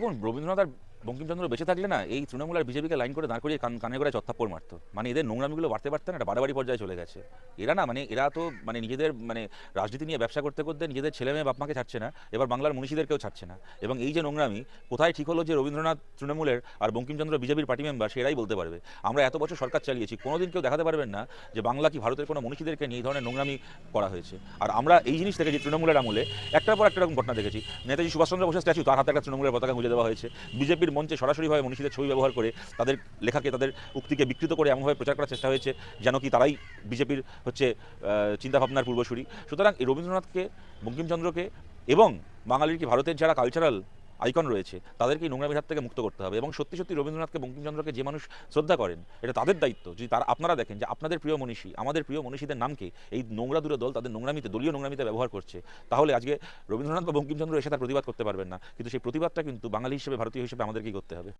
দেখুন রবীন্দ্রনাথ আর বঙ্কিমচন্দ্র বেঁচে থাকলে না, এই তৃণমূল আর বিজেপিকে লাইন করে দাঁড় করিয়ে কান করে চত্থাপ্পড় মারতো। মানে এদের নোংরামিগুলো বাড়তে বাড়তে না বাড়াবাড়ি পর্যায়ে চলে গেছে। এরা না মানে এরা তো মানে নিজেদের মানে রাজনীতি নিয়ে ব্যবসা করতে করতে নিজেদের ছেলে মেয়ে বাপমাকে ছাড়ছে না, এবার বাংলার মনীষীদেরকেও ছাড়ছে না। এবং এই যে নোংরামি, কোথায় ঠিক হলো যে রবীন্দ্রনাথ তৃণমূলের আর বঙ্কিমচন্দ্র বিজেপির পার্টি মেম্বার সেরাই বলতে পারবে? আমরা এত বছর সরকার চালিয়েছি, কোনোদিন কেউ দেখাতে পারবেন না যে বাংলা কি ভারতের কোনো মনীষীদেরকে নিয়ে এই ধরনের নোংরামি করা হয়েছে। আর আমরা এই জিনিস দেখেছি তৃণমূলের আমলে, একটার পর একটা রকম ঘটনা দেখেছি। নেতাজি সুভাষচন্দ্র বসুর স্ট্যাচু তার হাতে একটা তৃণমূলের পতাকা গুঁজে দেওয়া হয়েছে। বিজেপির মঞ্চে সরাসরিভাবে মনীষীদের ছবি ব্যবহার করে তাদের লেখাকে, তাদের উক্তিকে বিকৃত করে এমনভাবে প্রচার করার চেষ্টা হয়েছে যেন কি তারাই বিজেপির হচ্ছে চিন্তাভাবনার পূর্বসূরি। সুতরাং রবীন্দ্রনাথকে, বঙ্কিমচন্দ্রকে এবং বাঙালির কি ভারতের যারা কালচারাল আইকন রয়েছে, তাদেরকে এই হাত থেকে মুক্ত করতে হবে। এবং সত্যি সত্যি রবীন্দ্রনাথকে বঙ্কিমচন্দ্রকে যে মানুষ শ্রদ্ধা করেন, এটা তাদের দায়িত্ব। যদি তারা, আপনারা দেখেন যে আপনাদের প্রিয় মনীষী, আমাদের প্রিয় মনীষীদের নামকে এই নোংরা দূরে দল তাদের নোংরামিতে, দলীয় নোংরামিতে ব্যবহার করছে। তাহলে আজকে রবীন্দ্রনাথ বা বঙ্কিমচন্দ্র এসে তার প্রতিবাদ করতে পারবেন না। কিন্তু সেই প্রতিবাদটা কিন্তু বাঙালি হিসেবে, ভারতীয় হিসেবে আমাদেরকেই করতে হবে।